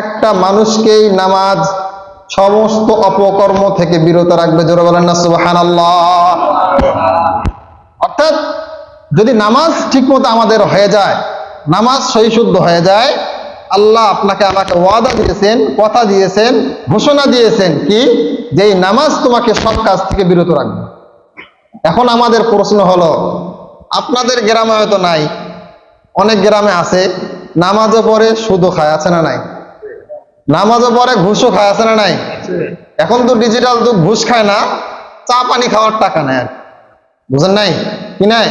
একটা মানুষকেই নামাজ সমস্ত অপকর্ম থেকে বিরত রাখবে, জোরে বলেন না সুবাহান অর্থাৎ যদি নামাজ ঠিকমতো আমাদের হয়ে যায়, নামাজ সহিশুদ্ধ হয়ে যায়, আল্লাহ আপনাকে আমাকে ওয়াদা দিয়েছেন, কথা দিয়েছেন, ঘোষণা দিয়েছেন কি যে এই নামাজ তোমাকে সব কাজ থেকে বিরত রাখবে। এখন আমাদের প্রশ্ন হলো, আপনাদের গ্রামে হয়তো নাই, অনেক গ্রামে আছে, নামাজও পড়ে, সুদও খায়, আছে না নাই? নামাজও পরে ঘুষও খায় আছে না নাই? এখন তো ডিজিটাল যুগ ঘুষ খায় না চা পানি খাওয়ার টাকা নেয়। আর বুঝেন নাই? কি নাই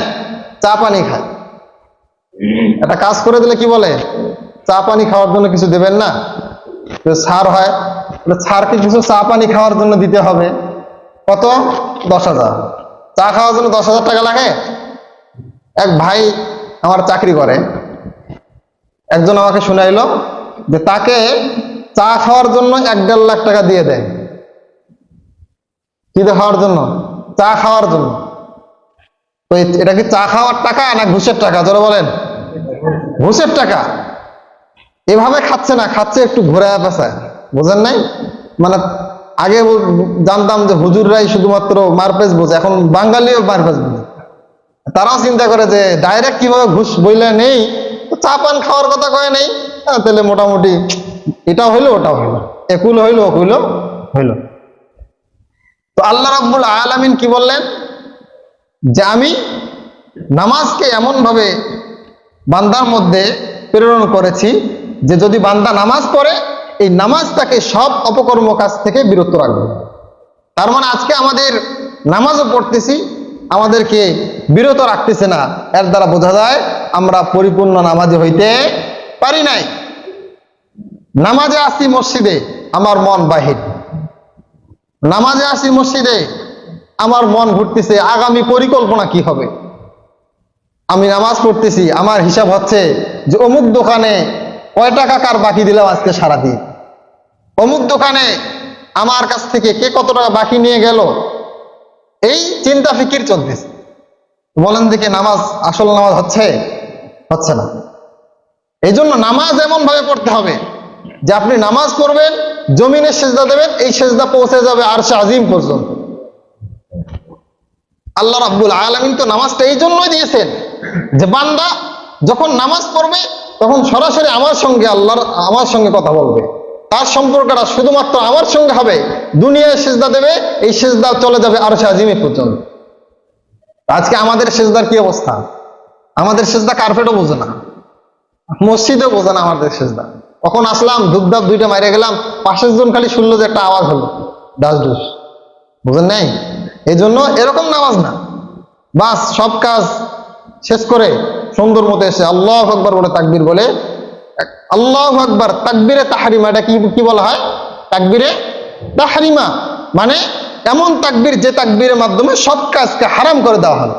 চা পানি খায়। একটা কাজ করে দিলে কি বলে? চা পানি খাওয়ার জন্য কিছু দেবেন না? ছাড় হয় ছাড়কে কিছু চা পানি খাওয়ার জন্য দিতে হবে। কত? দশ হাজার। চা খাওয়ার জন্য দশ হাজার টাকা লাগে? এক ভাই আমার চাকরি করে। একজন আমাকে শুনাইলো যে তাকে চা খাওয়ার জন্য এক দেড় লাখ টাকা দিয়ে দেয়। কি খাওয়ার জন্য? চা খাওয়ার জন্য। এটা কি চা খাওয়ার টাকা না ঘুষের টাকা? ধরে বলেন। ঘুষের টাকা। এভাবে খাচ্ছে না খাচ্ছে একটু ঘুরে পেঁচায় বুঝেন নাই? মানে আগে জানতাম যে হুজুররাই শুধুমাত্র মারপেজ বোঝে এখন বাঙালিও মারপেজ বোঝে। তারাও চিন্তা করে যে ডাইরেক্ট কীভাবে ঘুষ বইলে নেই? চা পান খাওয়ার কথা কয়ে নেই? হ্যাঁ, তাহলে মোটামুটি এটাও হইল ওটাও হইল। একুল হইল ওকুলো হইল। তো আল্লাহ রাব্বুল আলামিন কি বললেন? যে আমি নামাজকে এমন ভাবে বান্দার মধ্যে প্রেরণ করেছি যে যদি বান্দা নামাজ পড়ে এই নামাজ তাকে সব অপকর্ম কাজ থেকে বিরত রাখবে। তার মানে আজকে আমাদের নামাজও পড়তেছি আমাদেরকে বিরত রাখতেছে না। এর দ্বারা বোঝা যায় আমরা পরিপূর্ণ নামাজে হইতে পারি নাই। নামাজে আসি মসজিদে, আমার মন বাহির। নামাজে আসি মসজিদে, আমার মন ঘুরতেছে, আগামী পরিকল্পনা কি হবে? আমি নামাজ পড়তেছি, আমার হিসাব হচ্ছে যে অমুক দোকানে কয় টাকা কার বাকি দিলাম আজকে সারাদিন? অমুক দোকানে আমার কাছ থেকে কে কত টাকা বাকি নিয়ে গেল? এই চিন্তা ফিকির চলতেছে। বলেন দেখে নামাজ, আসল নামাজ হচ্ছে? হচ্ছে না। এই জন্য নামাজ এমন ভাবে পড়তে হবে যে আপনি নামাজ পড়বেন জমিনের সেজদা দেবেন, এই সেজদা পৌঁছে যাবে আর সে আজিম পর্যন্ত। আল্লাহ রাব্বুল আলামিন তো নামাজটা এই জন্যই দিয়েছেন যে বান্দা যখন নামাজ পড়বে, তখন সরাসরি আমার সঙ্গে আল্লাহর, আমার সঙ্গে কথা বলবে। তার সম্পর্কটা শুধুমাত্র আমার সঙ্গে হবে, দুনিয়ায় সেজদা দেবে, এই সেজদা চলে যাবে আর সে আজিমে পর্যন্ত। আজকে আমাদের সেজদার কি অবস্থা? আমাদের সেজদা কার্পেটও বোঝে না মসজিদে বোঝে না আমাদের সেজদা। কখন আসলাম ধূপধাপ দুইটা মাইরে গেলাম, পাশের জন খালি শুনলো যে একটা আওয়াজ হলো। ডাস ডুস বুঝেন নাই? এই জন্য এরকম নামাজ না। বাস, সব কাজ শেষ করে সুন্দর মতো এসে আল্লাহ আকবর বলে তাকবির বলে, আল্লাহ আকবর, তাকবিরে তাহারিমা, এটা কি কি বলা হয়? তাকবিরে তাহারিমা মানে এমন তাকবির যে তাকবীরের মাধ্যমে সব কাজকে হারাম করে দেওয়া হলো।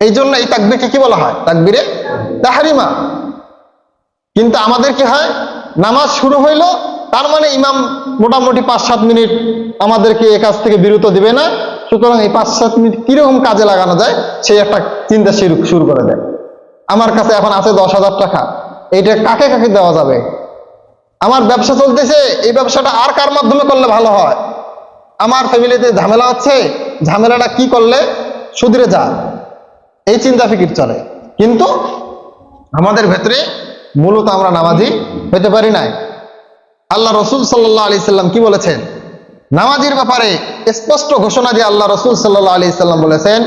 এই জন্য এই তাকবিরকে কি বলা হয়? তাকবিরে তাহারিমা। কিন্তু আমাদের কি হয়? নামাজ শুরু হইল, তার মানে ইমাম মোটামুটি পাঁচ সাত মিনিট আমাদেরকে এ কাজ থেকে বিরত দিবে না। সুতরাং এই পাঁচ সাত মিনিট কীরকম কাজে লাগানো যায়, সেই একটা চিন্তা শুরু করে দেয়। আমার কাছে এখন আছে দশ হাজার টাকা। এইটা কাকে কাকে দেওয়া যাবে? আমার ব্যবসা চলতেছে, এই ব্যবসাটা আর কার মাধ্যমে করলে ভালো হয়? আমার ফ্যামিলিতে ঝামেলা হচ্ছে ঝামেলাটা কি করলে সুধরে যা। এই চিন্তা ফিকির চলে। কিন্তু আমাদের ভেতরে মূলত আমরা নামাজি হইতে পারি নাই। আল্লাহ রসুল সাল্লাহ আলি সাল্লাম কি বলেছেন? নামাজের ব্যাপারে স্পষ্ট ঘোষণা দিয়ে আল্লাহ রসুল সাল্লাহ আলি সাল্লাম বলেছেন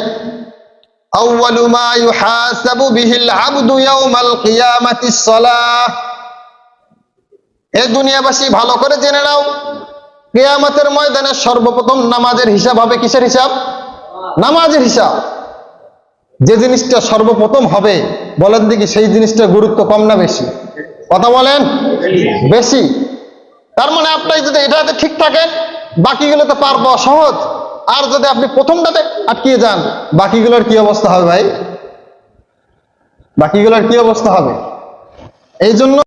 যে জিনিসটা সর্বপ্রথম হবে, বলেন দেখি সেই জিনিসটা গুরুত্ব কম না বেশি? কথা বলেন? বেশি। তার মানে আপনি যদি এটাতে ঠিক থাকেন বাকিগুলোতে পারব, সহজ। আর যদি আপনি প্রথমটাতে আটকিয়ে যান, বাকিগুলোর কি অবস্থা হবে ভাই? বাকিগুলোর কি অবস্থা হবে? এই জন্য